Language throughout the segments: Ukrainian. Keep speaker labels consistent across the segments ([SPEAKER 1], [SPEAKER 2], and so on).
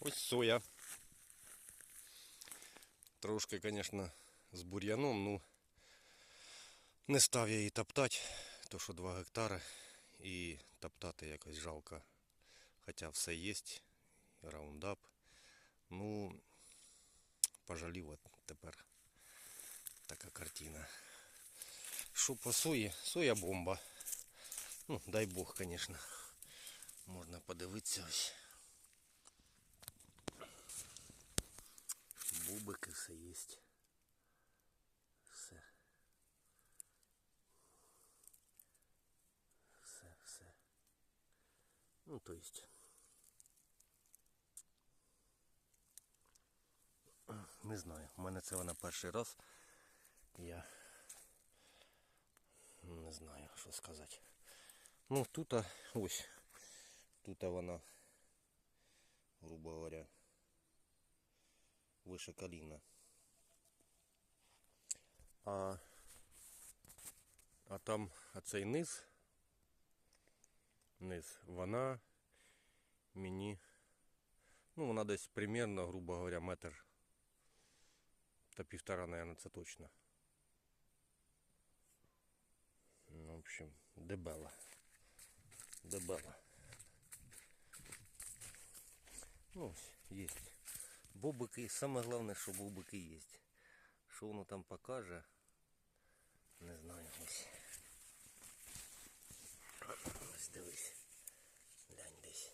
[SPEAKER 1] Ось соя. Трошки, звісно, з бур'яном, ну не став я її топтати, то що 2 гектари і топтати якось жалко. Хоча все є, раундап. Ну, пожалів от тепер така картина. Що по сої? Соя бомба. Ну, дай Бог, звісно. Можна подивитися ось. Бубики все. Все. Все. Ну, то есть. Не знаю. У мене це вона перший раз. Я не знаю, що сказати. Ну, тут ось. Тут вона, грубо говоря, выше коліна. А, а там оцей низ, низ, вона мені, ну вона десь примерно, грубо говоря, метр та півтора, наверное, це точно. Ну, в общем, дебела. Дебела. Ну, ось, есть. Бобики, саме головне, що бобики є. Що воно там покаже, не знаю ось. Ось дивись. Глянь десь.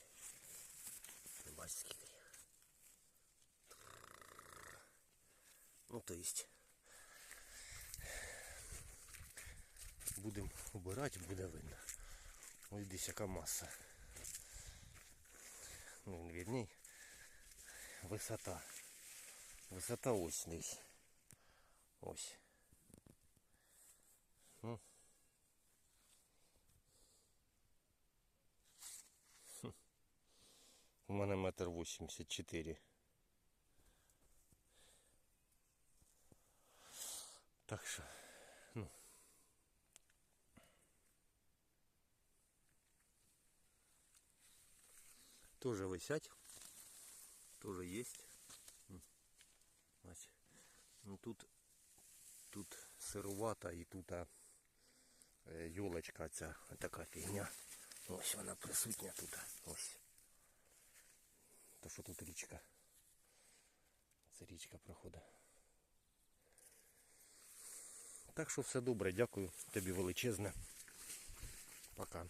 [SPEAKER 1] Бач скільки. їх. Ну, то есть. Будемо убирати, буде видно. Ось десь яка маса. Ну, вірній. Висота. Висота ось десь. Ось. мене метр вісімдесят чотири. Так що, ну. Тоже висять. Тоже есть. М. Ось. Ну тут, тут сирувата і тут а, е, ёлочка ця така фігня. Ось вона присутня тут. Ось. То що тут річка. Це річка проходить. Так що все добре, дякую тобі величезне. Пока.